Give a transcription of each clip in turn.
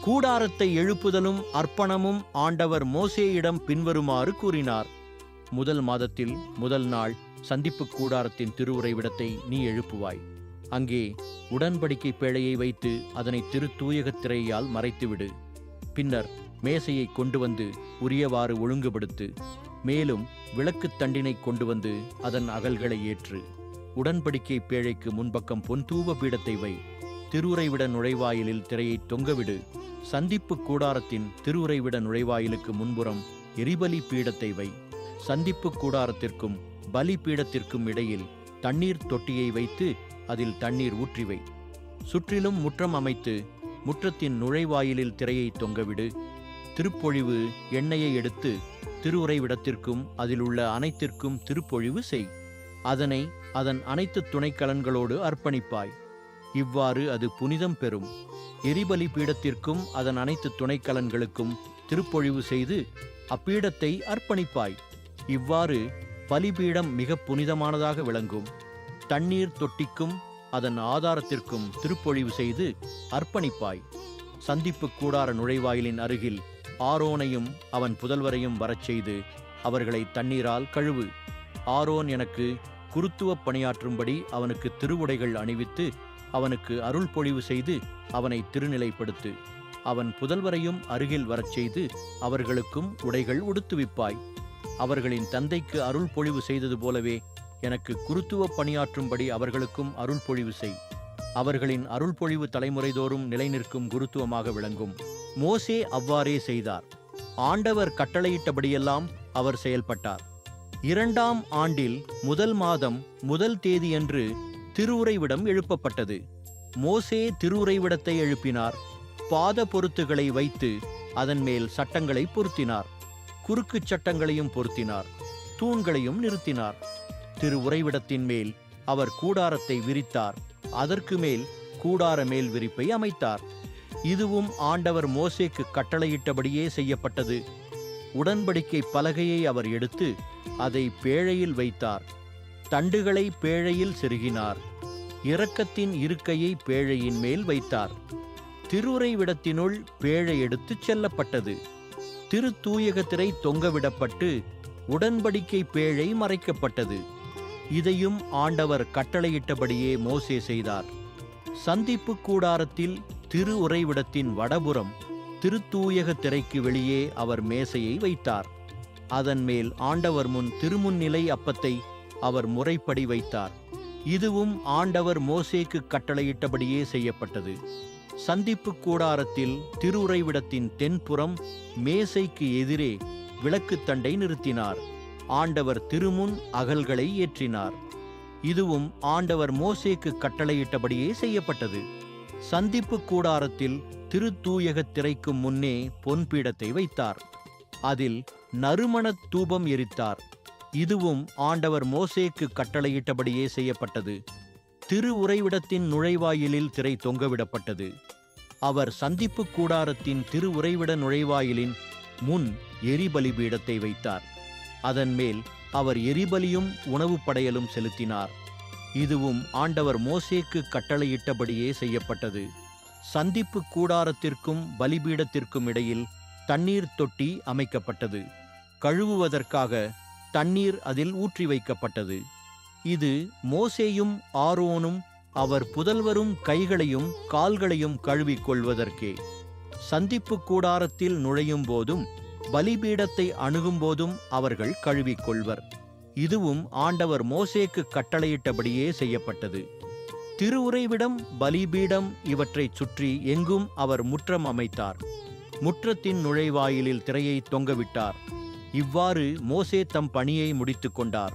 கூடாரத்தை எழுப்புதலும் அர்ப்பணமும் ஆண்டவர் மோசேயிடம் பின்வருமாறு கூறினார். முதல் மாதத்தில் முதல் நாள் சந்திப்பு கூடாரத்தின் திருவுறைவிடத்தை நீ எழுப்புவாய். அங்கே உடன்படிக்கை பேழையை வைத்து அதனை திருத்தூயகத் திரையால் மறைத்துவிடு. பின்னர் மேசையை கொண்டு வந்து உரியவாறு ஒழுங்குபடுத்து மேலும் விளக்குத் தண்டினை கொண்டு வந்து அதன் அகல்களை ஏற்று உடன்படிக்கை பேழைக்கு முன்பக்கம் பொன்தூப பீடத்தை வை. திருவுரைவிட நுழைவாயிலில் திரையை தொங்கவிடு. சந்திப்பு கூடாரத்தின் திருவுறைவிட நுழைவாயிலுக்கு முன்புறம் எரிபலி பீடத்தை வை. சந்திப்பு கூடாரத்திற்கும் பலி பீடத்திற்கும் இடையில் தண்ணீர் தொட்டியை வைத்து அதில் தண்ணீர் ஊற்றி வை. சுற்றிலும் முற்றம் அமைத்து முற்றத்தின் நுழைவாயிலில் திரையை தொங்கவிடு. திருப்பொழிவு எண்ணெயை எடுத்து திருவுரைவிடத்திற்கும் அதில் உள்ள அனைத்திற்கும் திருப்பொழிவு செய். அதனை அதன் அனைத்து துணைக்கலன்களோடு அர்ப்பணிப்பாய். இவ்வாறு அது புனிதம் பெறும். எரிபலி பீடத்திற்கும் அதன் அனைத்து துணைக்கலன்களுக்கும் திருப்பொழிவு செய்து அப்பீடத்தை அர்ப்பணிப்பாய். இவ்வாறு பலிபீடம் மிக புனிதமானதாக விளங்கும். தண்ணீர் தொட்டிக்கும் அதன் ஆதாரத்திற்கும் திருப்பொழிவு செய்து அர்ப்பணிப்பாய். சந்திப்பு கூடார நுழைவாயிலின் அருகில் ஆரோனையும் அவன் புதல்வரையும் வரச் செய்து அவர்களை தண்ணீரால் கழுவு. ஆரோன் எனக்கு குருத்துவப் பணியாற்றும்படி அவனுக்கு திருவுடைகள் அணிவித்து அவனுக்கு அருள் பொழிவு செய்து அவனை திருநிலைப்படுத்து. அவன் புதல்வரையும் அருகில் வரச் செய்து அவர்களுக்கும் உடைகள் உடுத்துவிப்பாய். அவர்களின் தந்தைக்கு அருள் பொழிவு செய்தது போலவே எனக்கு குருத்துவ பணியாற்றும்படி அவர்களுக்கும் அருள் பொழிவு செய். அவர்களின் அருள் பொழிவு தலைமுறைதோறும் நிலைநிற்கும் குருத்துவமாக விளங்கும். மோசே அவ்வாறே செய்தார். ஆண்டவர் கட்டளையிட்டபடியெல்லாம் அவர் செயல்பட்டார். இரண்டாம் ஆண்டில் முதல் மாதம் முதல் தேதியன்று திருவுறைவிடம் எழுப்பப்பட்டது. மோசே திருவுறைவிடத்தை எழுப்பினார். பாத பொருத்துகளை வைத்து அதன் மேல் சட்டங்களை பொருத்தினார். குறுக்குச் சட்டங்களையும் பொருத்தினார். தூண்களையும் நிறுத்தினார். திரு உறைவிடத்தின் மேல் அவர் கூடாரத்தை விரித்தார். அதற்கு மேல் கூடார மேல் விரிப்பை அமைத்தார். இதுவும் ஆண்டவர் மோசேக்கு கட்டளையிட்டபடியே செய்யப்பட்டது. உடன்படிக்கை பலகையை அவர் எடுத்து அதை பேழையில் வைத்தார். தண்டுகளை பேழையில் செருகினார். இரக்கத்தின் இருக்கையை பேழையின் மேல் வைத்தார். திருவுறைவிடத்தினுள் பேழை எடுத்துச் செல்லப்பட்டது. திருத்தூயக திரை தொங்கவிடப்பட்டு உடன்படிக்கை பேழை மறைக்கப்பட்டது. இதையும் ஆண்டவர் கட்டளையிட்டபடியே மோசே செய்தார். சந்திப்பு கூடாரத்தில் திரு உறைவிடத்தின் வடபுறம் திருத்தூயக திரைக்கு வெளியே அவர் மேசையை வைத்தார். அதன் மேல் ஆண்டவர் முன் திருமுன்னிலை அப்பத்தை அவர் முறைப்படி வைத்தார். இதுவும் ஆண்டவர் மோசேக்கு கட்டளையிட்டபடியே செய்யப்பட்டது. சந்திப்பு கூடாரத்தில் திருவுறைவிடத்தின் தென்புறம் மேசைக்கு எதிரே விளக்குத் தண்டை நிறுத்தினார். ஆண்டவர் திருமுன் அகல்களை ஏற்றினார். இதுவும் ஆண்டவர் மோசேக்கு கட்டளையிட்டபடியே செய்யப்பட்டது. சந்திப்பு கூடாரத்தில் திருத்தூயகத் திரைக்கு முன்னே பொன்பீடத்தை வைத்தார். அதில் நறுமணத் தூபம் எரித்தார். இதுவும் ஆண்டவர் மோசேக்கு கட்டளையிட்டபடியே செய்யப்பட்டது. திரு உறைவிடத்தின் நுழைவாயிலில் திரை தொங்கவிடப்பட்டது. அவர் சந்திப்பு கூடாரத்தின் திரு உறைவிட நுழைவாயிலின் முன் எரிபலி பீடத்தை வைத்தார். அதன் மேல் அவர் எரிபலியும் உணவுப் படையலும் செலுத்தினார். இதுவும் ஆண்டவர் மோசேக்கு கட்டளையிட்டபடியே செய்யப்பட்டது. சந்திப்பு கூடாரத்திற்கும் பலிபீடத்திற்கும் இடையில் தண்ணீர் தொட்டி அமைக்கப்பட்டது. கழுவுவதற்காக தண்ணீர் அதில் ஊற்றி வைக்கப்பட்டது இது மோசேயும் ஆரோனும் அவர் புதல்வரும் கைகளையும் கால்களையும் கழுவிக்கொள்வதற்கே. சந்திப்பு கூடாரத்தில் நுழையும் போதும் பலிபீடத்தை அணுகும் போதும் அவர்கள் கழுவிக்கொள்வர். இதுவும் ஆண்டவர் மோசேக்கு கட்டளையிட்டபடியே செய்யப்பட்டது. திருவுறைவிடம் பலிபீடம் இவற்றைச் சுற்றி எங்கும் அவர் முற்றம் அமைத்தார். முற்றத்தின் நுழைவாயிலில் திரையை தொங்கவிட்டார். இவ்வாறு மோசே தம் பணியை முடித்துக் கொண்டார்.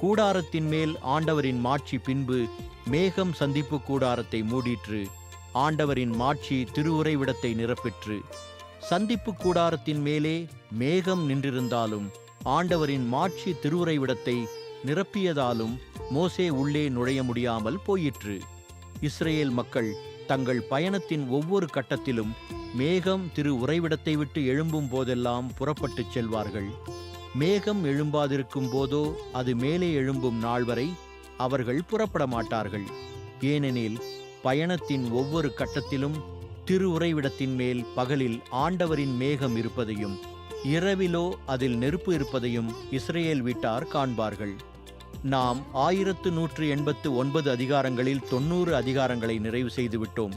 கூடாரத்தின் மேல் ஆண்டவரின் மாட்சி பின்பு மேகம் சந்திப்பு கூடாரத்தை மூடிற்று. ஆண்டவரின் மாட்சி திருவுரைவிடத்தை நிரப்பிற்று. சந்திப்பு கூடாரத்தின் மேலே மேகம் நின்றிருந்தாலும் ஆண்டவரின் மாட்சி திருவுரைவிடத்தை நிரப்பியதாலும் மோசே உள்ளே நுழைய முடியாமல் போயிற்று. இஸ்ரேல் மக்கள் தங்கள் பயணத்தின் ஒவ்வொரு கட்டத்திலும் மேகம் திரு உறைவிடத்தை விட்டு எழும்பும் போதெல்லாம் புறப்பட்டுச் செல்வார்கள். மேகம் எழும்பாதிருக்கும் போதோ அது மேலே எழும்பும் நாள் வரை அவர்கள் புறப்பட மாட்டார்கள். ஏனெனில் பயணத்தின் ஒவ்வொரு கட்டத்திலும் திரு உறைவிடத்தின் மேல் பகலில் ஆண்டவரின் மேகம் இருப்பதையும் இரவிலோ அதில் நெருப்பு இருப்பதையும் இஸ்ரேல் வீட்டார் காண்பார்கள். நாம் ஆயிரத்து நூற்று எண்பத்து ஒன்பது அதிகாரங்களில் தொண்ணூறு அதிகாரங்களை நிறைவு செய்துவிட்டோம்.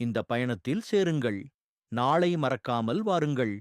இந்த பயணத்தில் சேருங்கள். நாளை மறக்காமல் வாருங்கள்.